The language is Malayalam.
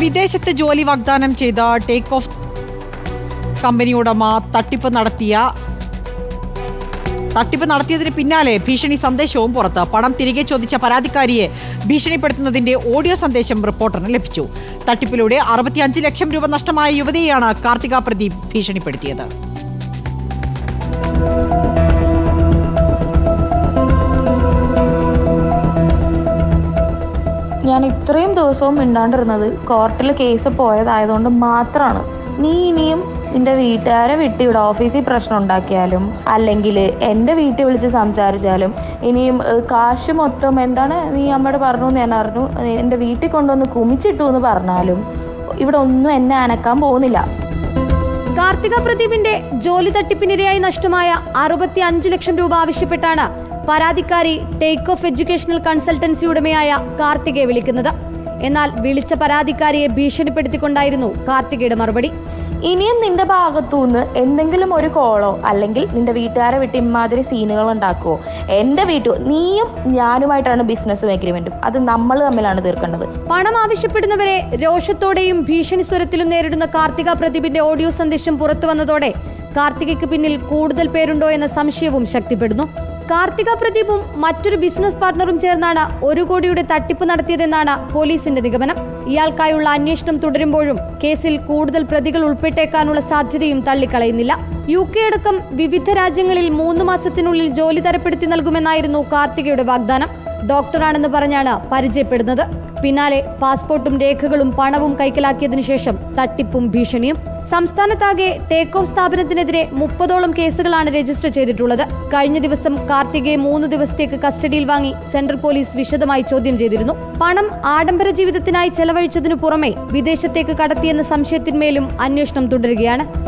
വിദേശത്ത് ജോലി വാഗ്ദാനം ചെയ്ത ടേക്ക് ഓഫ് കമ്പനി ഉടമ തട്ടിപ്പ് നടത്തിയ തട്ടിപ്പ് നടത്തിയതിന് പിന്നാലെ ഭീഷണി സന്ദേശവും പുറത്ത്. പണം തിരികെ ചോദിച്ച പരാതിക്കാരിയെ ഭീഷണിപ്പെടുത്തുന്നതിന്റെ ഓഡിയോ സന്ദേശം റിപ്പോർട്ടറിന് ലഭിച്ചു. തട്ടിപ്പിലൂടെ അറുപത്തിയഞ്ച് ലക്ഷം രൂപ നഷ്ടമായ യുവതിയെയാണ് കാർത്തിക പ്രദീപ് ഭീഷണിപ്പെടുത്തിയത്. ഞാൻ ഇത്രയും ദിവസവും മിണ്ടാണ്ടിരുന്നത് കോർട്ടിൽ കേസ് പോയതായതുകൊണ്ട് മാത്രമാണ് നീ ഇനിയും നിന്റെ വീട്ടുകാരെ വിട്ടിവിടെ ഓഫീസിൽ പ്രശ്നം ഉണ്ടാക്കിയാലും അല്ലെങ്കിൽ എന്റെ വീട്ടിൽ വിളിച്ച് സംസാരിച്ചാലും ഇനിയും കാശ് മൊത്തം എന്താണ് നീ അമ്മയോട് പറഞ്ഞു എന്ന് ഞാൻ അറിഞ്ഞു. എന്റെ വീട്ടിൽ കൊണ്ടുവന്ന് കുമിച്ചിട്ടു എന്ന് പറഞ്ഞാലും ഇവിടെ ഒന്നും എന്നെ അനക്കാൻ പോകുന്നില്ല. കാർത്തിക പ്രദീപിന്റെ ജോലി തട്ടിപ്പിനിരയായി നഷ്ടമായ അറുപത്തി അഞ്ച് ലക്ഷം രൂപ ആവശ്യപ്പെട്ടാണ് പരാതിക്കാരി ടേക്ക് ഓഫ് എഡ്യൂക്കേഷണൽ കൺസൾട്ടൻസി ഉടമയായ കാർത്തികയെ വിളിക്കുന്നത്. എന്നാൽ വിളിച്ച പരാതിക്കാരിയെ ഭീഷണിപ്പെടുത്തിക്കൊണ്ടായിരുന്നു കാർത്തികയുടെ മറുപടി. ഇനിയും നിന്റെ ഭാഗത്തുനിന്ന് എന്തെങ്കിലും ഒരു കോളോ അല്ലെങ്കിൽ നിന്റെ വീട്ടുകാരെ വിട്ട് ഇമാതിരി സീനുകൾ ഉണ്ടാക്കുവോ? എന്റെ വീട്ടു നീയും ഞാനുമായിട്ടാണ് ബിസിനസ് എഗ്രിമെന്റും അത് നമ്മൾ തമ്മിലാണ് തീർക്കേണ്ടത്. പണം ആവശ്യപ്പെടുന്നവരെ രോഷത്തോടെയും ഭീഷണി സ്വരത്തിലും നേരിടുന്ന കാർത്തിക പ്രദീപിന്റെ ഓഡിയോ സന്ദേശം പുറത്തു വന്നതോടെ കാർത്തികയ്ക്ക് പിന്നിൽ കൂടുതൽ പേരുണ്ടോ എന്ന സംശയവും ശക്തിപ്പെടുന്നു. കാർത്തിക പ്രദീപും മറ്റൊരു ബിസിനസ് പാർട്ണറും ചേർന്നാണ് ഒരു കോടിയുടെ തട്ടിപ്പ് നടത്തിയതെന്നാണ് പോലീസിന്റെ നിഗമനം. ഇയാൾക്കായുള്ള അന്വേഷണം തുടരുമ്പോഴും കേസിൽ കൂടുതൽ പ്രതികൾ ഉൾപ്പെട്ടേക്കാനുള്ള സാധ്യതയും തള്ളിക്കളയുന്നില്ല. യു കെ അടക്കം വിവിധ രാജ്യങ്ങളിൽ മൂന്ന് മാസത്തിനുള്ളിൽ ജോലി തരപ്പെടുത്തി നൽകുമെന്നായിരുന്നു കാർത്തികയുടെ വാഗ്ദാനം. ഡോക്ടറാണെന്ന് പറഞ്ഞാണ് പരിചയപ്പെടുന്നത്. പിന്നാലെ പാസ്പോർട്ടും രേഖകളും പണവും കൈക്കലാക്കിയതിനു ശേഷം തട്ടിപ്പും ഭീഷണിയും. സംസ്ഥാനത്താകെ ടേക്ക് ഓഫ് സ്ഥാപനത്തിനെതിരെ മുപ്പതോളം കേസുകളാണ് രജിസ്റ്റർ ചെയ്തിട്ടുള്ളത്. കഴിഞ്ഞ ദിവസം കാർത്തികയെ മൂന്ന് ദിവസത്തേക്ക് കസ്റ്റഡിയിൽ വാങ്ങി സെൻട്രൽ പോലീസ് വിശദമായി ചോദ്യം ചെയ്തിരുന്നു. പണം ആഡംബര ജീവിതത്തിനായി ചെലവഴിച്ചതിനു പുറമെ വിദേശത്തേക്ക് കടത്തിയെന്ന സംശയത്തിന്മേലും അന്വേഷണം തുടരുകയാണ്.